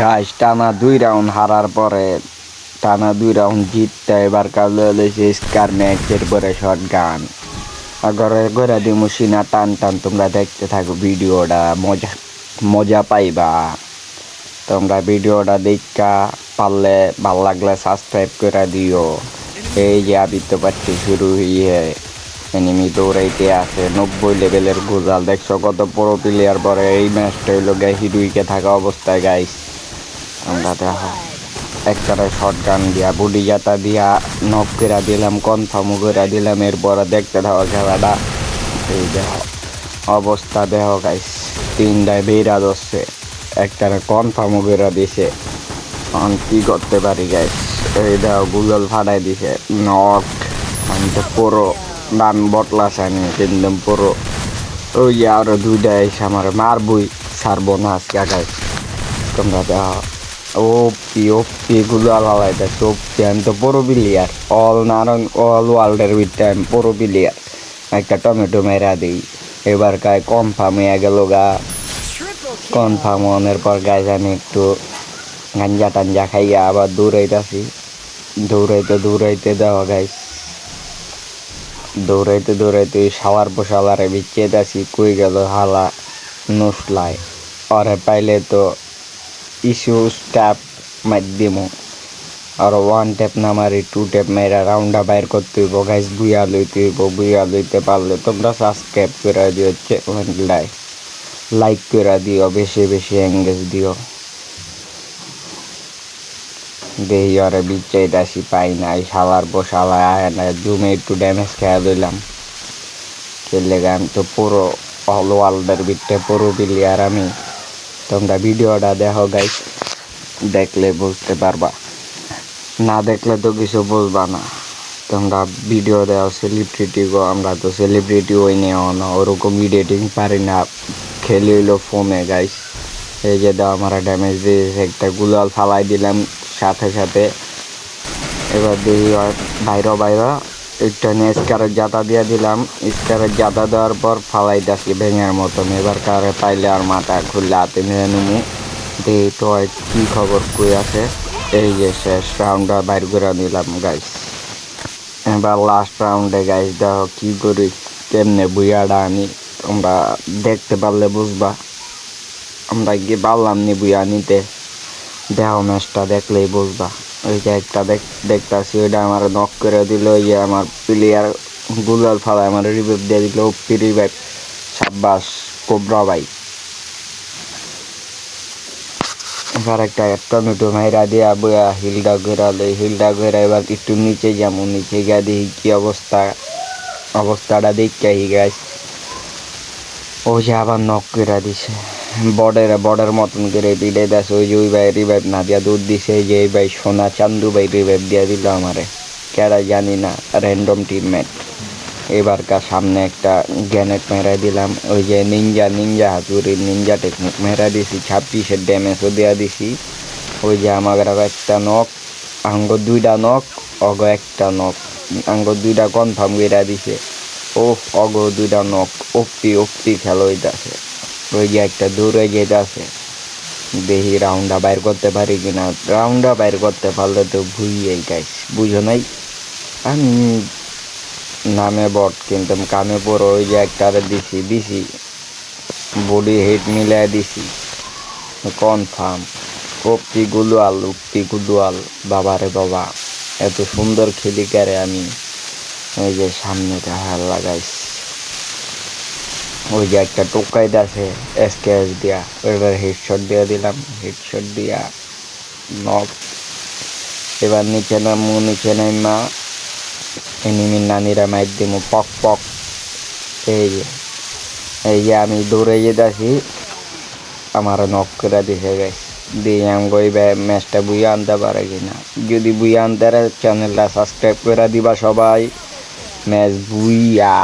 Guys টানা দুই round হারার পরে টানা দুই রাউন্ড জিততে এবার কালো হয়েছে স্কার ম্যাচের পরে শর্ট গান ঘরে ঘরে দিমু সিনা টান টান, তোমরা দেখতে থাকো ভিডিওটা, মজা মজা পাইবা। তোমরা ভিডিওটা দেখা পারলে ভালো লাগলে সাবস্ক্রাইব করে দিও। এই যে আবিত্য পাচ্ছি শুরু হয়ে এনিমি দৌড়াইতে আছে, নব্বই লেভেলের গোজাল। দেখছ কত বড় প্লেয়ার পরে, এই ম্যাচটা হইল গাই হিরুইকে থাকা অবস্থায় গাইস আমরা দেখো একটারে শর্ট গান দিয়া বুডি জাতা দিয়া, নখ করে দিলাম কনফার্ম করে দিলাম, এরপর দেখতে থাকো খেলাটা। এই দেখো অবস্থা দেখো গাইস তিনটায় বেরা দশে একটারে কনফার্ম করে দিছে। কি করতে পারি গাইস এই দেখো গুগল ফাটাই দিছে। নক আমি তো পুরো ডান বটলা আনি কিন্তু পুরো। ওই আরও দুইটা এসে আমার মারবই, ছাড়বো না আজকে গাইস তোমরা দেখো ও পি ও পি গুলো আলাদা, এটা সব আমি তো পুরো বিলিয়ার। অল নারং অল ওয়ার্ল্ডের ভিতরে আমি পুরো বিলিয়ার। একটা টমেটো মেরা দিই। এবার গায়ে কনফার্ম হয়ে গেল গা। কনফার্ম হওয়ার পর গাছ আমি একটু গাঞ্জা টাঞ্জা খাইয়া আবার দৌড়াইতেছি। দৌড়াইতে দৌড়াইতে দেওয়া গাইস দৌড়াইতে দৌড়াইতে শালার পোশালারে বিচ্ছেদ আছি, কই গেল হালা, নসলায়। অরে পাইলে তো ইস্যু স্ট্যাপ মাধ্যমে আর ওয়ান ট্যাপ না মারি টু ট্যাপ মেরা রাউন্ডা বাইর করতে হইব গাইস বুয়া লইতে হইব বুয়া লইতে পারলে তোমরা সাবস্ক্রাইব করে দিও চ্যানেলটায় লাইক করে দিও বেশি বেশি এঙ্গেজ দিও দেহি আরে বিচ্ছাই দাসি পাই নাই শালার বসালা আয় না জুমে একটু ড্যামেজ খেয়া দিলাম খেললে গান তো পুরো অল ওয়ার্ল্ডের ভিতরে পুরো প্লেয়ার আমি তোমরা ভিডিওটা দেখো গাইস দেখলে বুঝতে পারবা। না দেখলে তো কিছু বুঝবা না। তোমরা ভিডিও দেও সেলিব্রিটি গো, আমরা তো সেলিব্রিটি হই নেও না ওরকম এডিটিং পারি না। খেলি হইল ফোনে গাইস এই যে দাও, আমার ড্যামেজ দিয়েছে একটা গুলাল ফালাই দিলাম সাথে সাথে। এবার দেখি, বাইরে বাইরে। একটা নিয়ে স্কারের জাতা দিয়ে দিলাম। স্কারের জাতা দেওয়ার পর ফালাই দাসি ভেঙার মতন। এবার কারে পাইলে আর মাথা খুললে হাতে নিয়ে নেব দেখি তো কি খবর, কই আছে? এই যে শেষ রাউন্ডটা বাইর করে নিলাম গাইস এবার লাস্ট রাউন্ডে গাইস দেখো কি করি, কেমনে বুয়াটা আনি, তোমরা দেখতে পারলে বুঝবা। আমরা গিয়ে পারলাম নি বুয়া নিতে দেহ ম্যাচটা দেখলেই বুঝবা। ওই যে একটা দেখ, দেখতাছি ওইটা আমার নক করে দিল ওই যে আমার প্লেয়ার গুলাল ফালায় আমার রিভাইভ দিয়ে দিল ওপি রিভাইভ সাব্বাস, কোবরা ভাই। এবার একটা টমেটো মাইরা দিয়া বইয়া হিলডা ঘেরালে হিলডা ঘেরা এবার একটু নিচে যাব, নিচে গিয়ে দেখি কি অবস্থা, অবস্থাটা দেখতে হি গাছ ও যে আবার নক করে দিছে। বর্ডের বর্ডের মতন করে দিলে দেশ ওই যে ওই ভাই রিভাইভ না দিয়া দুধ দিছে যে এই ভাই সোনা চান্দু ভাই রিভাইভ দিয়ে দিল আমারে। কেডা জানি না র্যান্ডম টিমমেট এবারকার সামনে একটা গ্যানেট মেরা দিলাম, ওই যে নিনজা নিনজা হাতুড়ির নিনজা টেকনিক মেরা দিছি, ছাব্বিশের ড্যামেজও দেওয়া দিছি। ওই যে আমার একটা নখ আঙ্গ দুইটা নখ অগ একটা নখ আঙ্গ দুইটা কনফার্ম করে দিছে। ও অগ দুইটা নখ ওপি ওপি খেলা হইতাছে। ওই যে একটা দূরে দৌড়ে যেতেছে দেখি রাউন্ডটা বাইর করতে পারি কিনা। রাউন্ডটা বাইর করতে পারলে তো ভুইয়াই গাইস বুঝো নাই? আমি নামে বট কিন্তু কামে পড়ো ওই যে একটারে দিছি দিছি। বডি হিট মিলাই দিছি। কনফার্ম কপি গুলুয়াল, উক্তি গুলুয়াল, বাবারে বাবা, এত সুন্দর খেলি আমি। ওই যে সামনে হার লাগাইছি। ওই যে একটা টোকাই আছে এসকেএস দিয়া। ওইবার হেডশট দিয়ে দিলাম হেডশট দিয়া নক এবার নিচে নামু, নিচে নামা এনিমির নানিরা মাইর দিমু, পক পক। এই যে এই যে আমি দৌড়ে যেতেছি, আমার নক করে দিছে গেছে দিয়ে আমি ওই ম্যাচটা বুঝে আনতে পারে কিনা? যদি বুঝে আনতে চ্যানেলটা সাবস্ক্রাইব করে দিবা সবাই। Match booyah.